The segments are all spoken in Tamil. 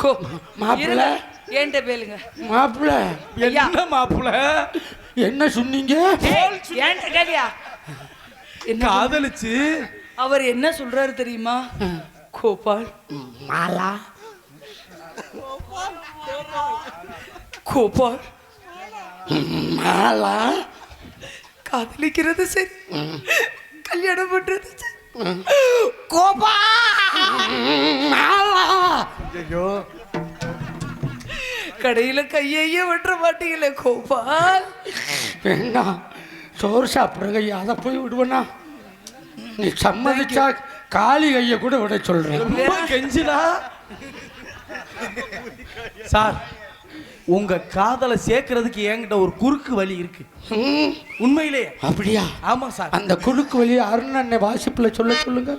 கோ மாப்பிள்ளை. ஏன்ட்ட பேலுங்க மாப்பிள்ள. என்ன மாப்பிள என்ன சொன்னீங்க? ஏன்ட்ட கேட்டியா என்ன காதலிச்சு. அவர் என்ன சொல்றாரு தெரியுமா? கோபால். மாலா. கோபால். மாலா? காதலிக்கிறது சரி. கல்யாணம் பண்றது கோபா! மாலா? ஐயோ கடையில கையையே வெட்ட மாட்டீங்களே கோபால் வேணா சோறு சாப்பிடுங்க அதை போய் விடுவேனா நீ சம்மதிச்சா காளி கையை கூட விட சொல்றேன். ரொம்ப கெஞ்சினா சார் உங்க காதலை சேர்க்கறதுக்கு என்கிட்ட ஒரு குறுக்கு வழி இருக்கு. ம், உண்மையிலே அப்படியா? ஆமா சார். அந்த குறுக்கு வழி அருண் அண்ணன் வாசிப்புல சொல்ல சொல்லுங்க.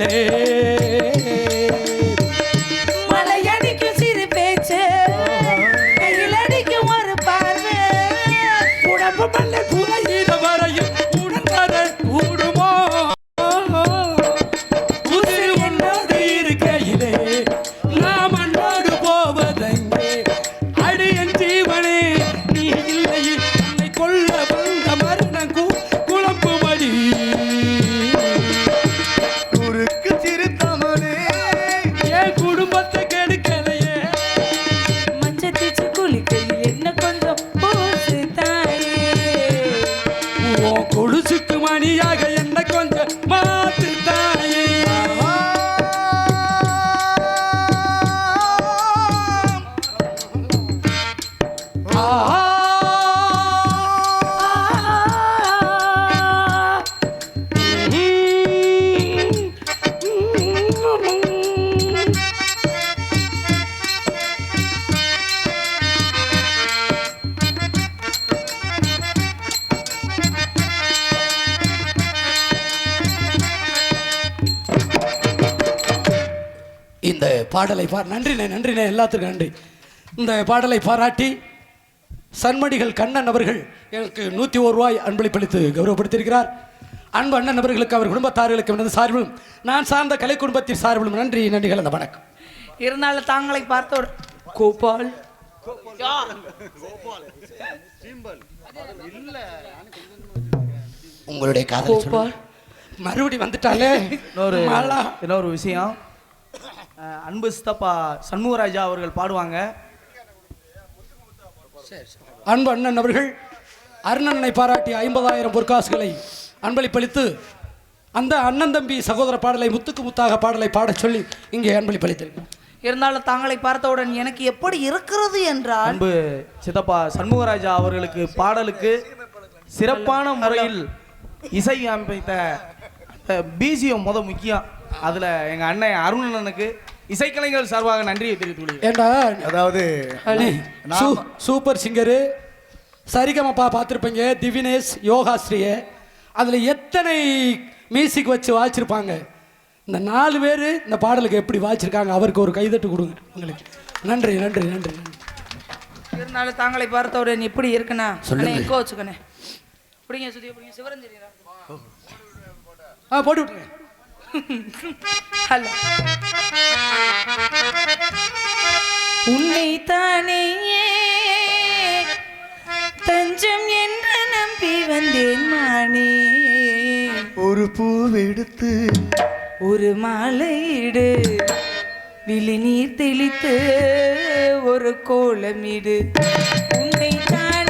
lê. பாடலை பா நன்றிண்ணே நன்றிண்ணே எல்லாத்துக்கும் நன்றி. இந்த பாடலை பாராட்டி சன்மடிகள் கண்ணன் அவர்கள் எனக்கு நூற்றி ஒரு ரூபாய் அன்பளிப்பளித்து கௌரவப்படுத்தியிருக்கிறார். அன்பு அண்ணன் அவர்களுக்கு அவர் குடும்பத்தார்களுக்கு எனது சார்பிலும் நான் சார்ந்த கலை குடும்பத்தின் சார்பிலும் நன்றி நன்றிகள் அந்த வணக்கம். இருந்தாலும் தாங்களை பார்த்தோட. கோபால். உங்களுடைய கோபால். மறுபடி வந்துட்டாலே இன்னொரு விஷயம். அன்பு சித்தப்பா சண்முகராஜா அவர்கள் பாடுவாங்க. அன்பு அண்ணன் அவர்கள் அருணனை பாராட்டி ஐம்பதாயிரம் பொற்காசுகளை அன்பளிப்பளித்து அந்த அண்ணன் தம்பி சகோதர பாடலை முத்துக்கு முத்தாக பாடலை பாடச் சொல்லி இங்கே அன்பளிப்பளித்திருக்கிறார் இருந்தாலும் தாங்களை பார்த்தவுடன் எனக்கு எப்படி இருக்கிறது என்றால் அன்பு சித்தப்பா சண்முகராஜா அவர்களுக்கு பாடலுக்கு சிறப்பான முறையில் இசை அமைத்த பிஜிஎம் முத முக்கியம். அதுல எங்க அண்ணன் அருணனுக்கு இசைக்கலைஞர்கள் சார்பாக நன்றியை தெரிவித்துக் கொள்கிறேன். ஏண்டா? அதாவது சூ- சூப்பர் சிங்கரு சரிகமப்பா பார்த்துருப்பீங்க திவினேஷ் யோகாஸ்ரீய. அதில் எத்தனை மியூசிக் வச்சு வாய்ச்சிருப்பாங்க? இந்த நாலு பேர் இந்த பாடலுக்கு எப்படி வாய்ச்சிருக்காங்க அவருக்கு ஒரு கைதட்டு கொடுங்க. உங்களுக்கு. நன்றி நன்றி நன்றி நன்றி. இருந்தாலும் தாங்களை பார்த்தவுடன் எப்படி இருக்குண்ணா சொல்லுங்க. அண்ணே எக்கோ வச்சுக்கண்ணே பிடிங்க சுத்தி பிடிங்க. சிவரஞ்சனி ஆ போட்டு விட்டுருங்க. ஹலோ. உன்னை தானே தஞ்சம் என்று நம்பி வந்தேன் மானே. ஒரு பூவெடுத்து ஒரு மாலையிடு விழி நீர் தெளித்து ஒரு கோலமிடு. உன்னை தானே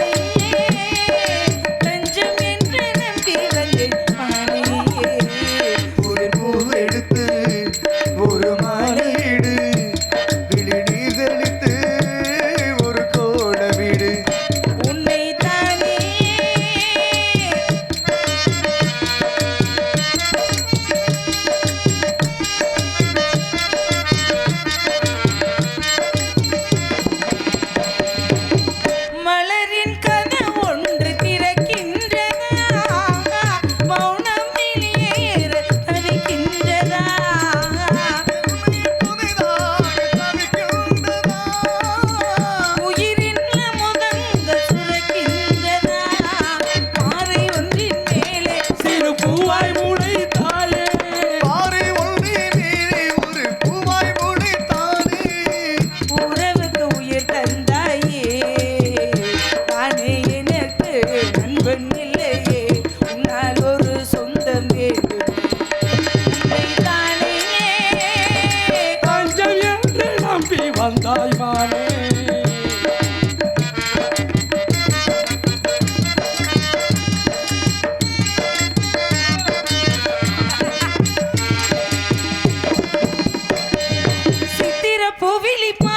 Vili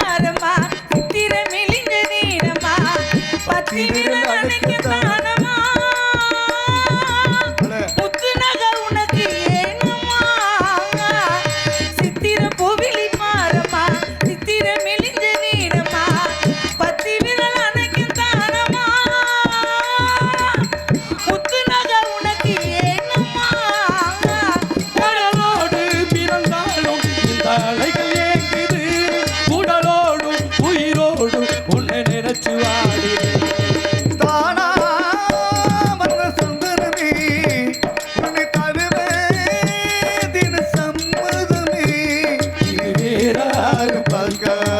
Shankar.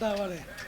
நன்றி நன்றி ஆ, முத்துக்கு முத்தாவாளே